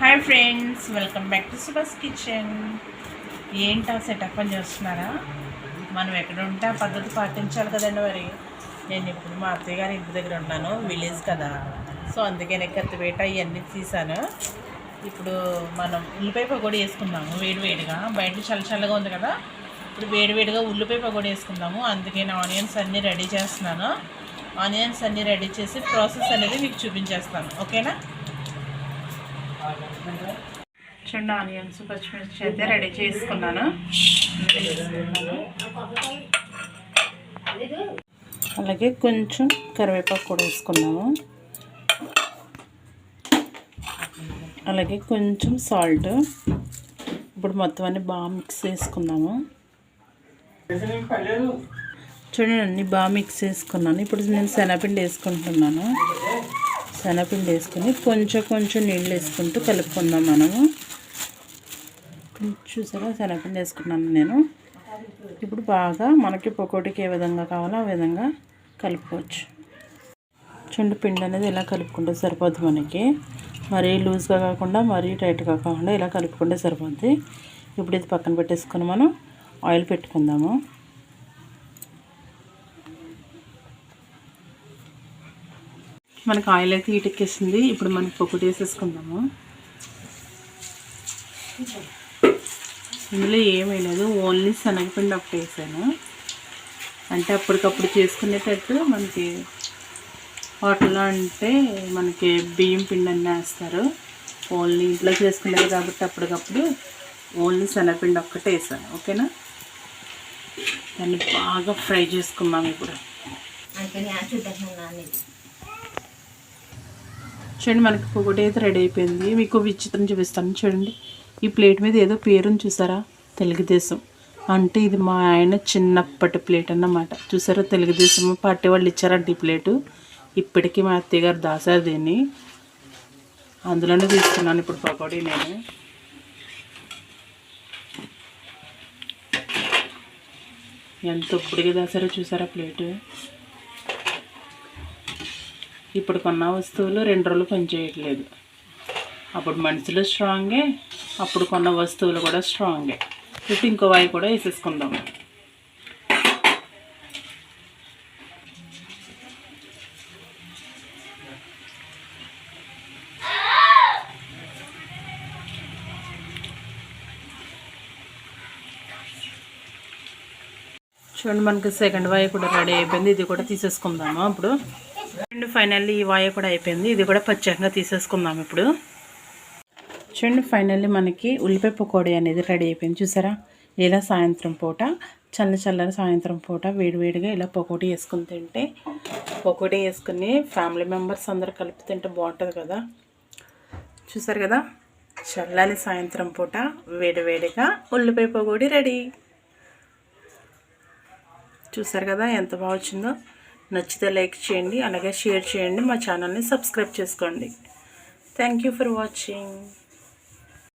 Hi friends welcome back to Subhash kitchen ఏంటా setup అని చూస్తున్నారా? మనం ఎక్కడ ఉంటే ఆ పద్ధతి పాటించాలి కదండి మరి. నేను ఇప్పుడు మా అత్తయ్య గారి ఇంటి దగ్గర ఉన్నాను విలేజ్ కదా. సో అందుకే నేను కత్తిపేట ఇవన్నీ తీసాను ఇప్పుడు మనం ఉల్లిపాయ పకోడీ వేసుకుందాము వేడివేడిగా బయట చల్ల చల్లగా ఉంది కదా. ఇప్పుడు వేడివేడిగా ఉల్లిపాయ పకోడీ వేసుకుందాము. అందుకే నేను ఆనియన్స్ అన్నీ రెడీ చేస్తున్నాను. ఆనియన్స్ అన్నీ రెడీ చేసి ప్రాసెస్ అనేది మీకు చూపించేస్తాను. ఓకేనా? చూడండి ఆనియన్స్ పచ్చిమిర్చి అయితే రెడీ చేసుకున్నాను. అలాగే కొంచెం కరివేపాకు కూడా వేసుకున్నాము. అలాగే కొంచెం సాల్ట్ ఇప్పుడు మొత్తం అన్ని బాగా మిక్స్ చేసుకున్నాము చూడండి అన్ని బాగా మిక్స్ చేసుకున్నాను. ఇప్పుడు నేను శనగపిండి వేసుకుంటున్నాను. శనగపిండి వేసుకుని కొంచెం కొంచెం నీళ్ళు వేసుకుంటూ కలుపుకుందాం మనము. చూసారా? శనగపిండి వేసుకున్నాను నేను. ఇప్పుడు బాగా మనకి పొకోటికి ఏ విధంగా కావాలో ఆ విధంగా కలుపుకోవచ్చు. చుండు పిండి అనేది ఇలా కలుపుకుంటే సరిపోద్ది మనకి. మరీ లూజ్గా కాకుండా మరీ టైట్గా కాకుండా ఇలా కలుపుకుంటే సరిపోద్ది. ఇప్పుడు ఇది పక్కన పెట్టేసుకొని మనం ఆయిల్ పెట్టుకుందాము. మనకి ఆయిల్ అయితే ఇటెక్కేసింది ఇప్పుడు మనకి పొక్కు వేసేసుకుందాము. ఇందులో ఏమీ లేదు. ఓన్లీ శనగపిండి ఒకటి వేసాను. అంటే అప్పటికప్పుడు చేసుకునేటట్టు మనకి హోటల్లో అంటే మనకి బియ్యం పిండి అన్నీ వేస్తారు. ఓన్లీ ఇంట్లో చేసుకునేది కాబట్టి అప్పటికప్పుడు ఓన్లీ శనగపిండి ఒక్కటే వేసాను. ఓకేనా? దాన్ని బాగా ఫ్రై చేసుకుందాం ఇప్పుడు. చూడండి మనకి పొగటి అయితే రెడీ అయిపోయింది. మీకు విచిత్రం చూపిస్తాను. చూడండి ఈ ప్లేట్ మీద ఏదో పేరుని చూసారా? తెలుగుదేశం. అంటే ఇది మా ఆయన చిన్నప్పటి ప్లేట్ అన్నమాట. చూసారా? తెలుగుదేశం పార్టీ వాళ్ళు ఇచ్చారంట ఈ ప్లేటు. ఇప్పటికీ మా అత్తయ్య గారు దాసారు దీన్ని. అందులోనే తీసుకున్నాను ఇప్పుడు పకోడీ నేను. ఎంత ఇప్పటికి దాసారో చూసారా ప్లేటు? ఇప్పుడు కొన్న వస్తువులు రెండు రోజులు పనిచేయట్లేదు అప్పుడు మనుషులు స్ట్రాంగే అప్పుడు కొన్న వస్తువులు కూడా స్ట్రాంగే. ఇప్పుడు ఇంకో వాయి కూడా వేసేసుకుందాం. చూడండి మనకి సెకండ్ వాయి కూడా రెడీ అయిపోయింది. ఇది కూడా తీసేసుకుందాము అప్పుడు చూడండి ఫైనల్లీ ఈ వాయ కూడా అయిపోయింది. ఇది కూడా పచ్చగా తీసేసుకుందాం ఇప్పుడు. చూడండి ఫైనల్లీ మనకి ఉల్లిపాయ పకోడీ అనేది రెడీ అయిపోయింది. చూసారా? ఇలా సాయంత్రం పూట చల్ల చల్లని సాయంత్రం పూట వేడివేడిగా ఇలా పకోడీ వేసుకుని తింటే పకోడీ వేసుకుని ఫ్యామిలీ మెంబర్స్ అందరు కలిపి తింటే బాగుంటుంది కదా? చూసారు కదా? చల్లని సాయంత్రం పూట వేడివేడిగా ఉల్లిపాయ పకోడీ రెడీ. చూసారు కదా ఎంత బాగా వచ్చిందో? నచ్చితే లైక్ చేయండి అలాగే షేర్ చేయండి మా ఛానల్ని సబ్స్క్రైబ్ చేసుకోండి. Thank you for watching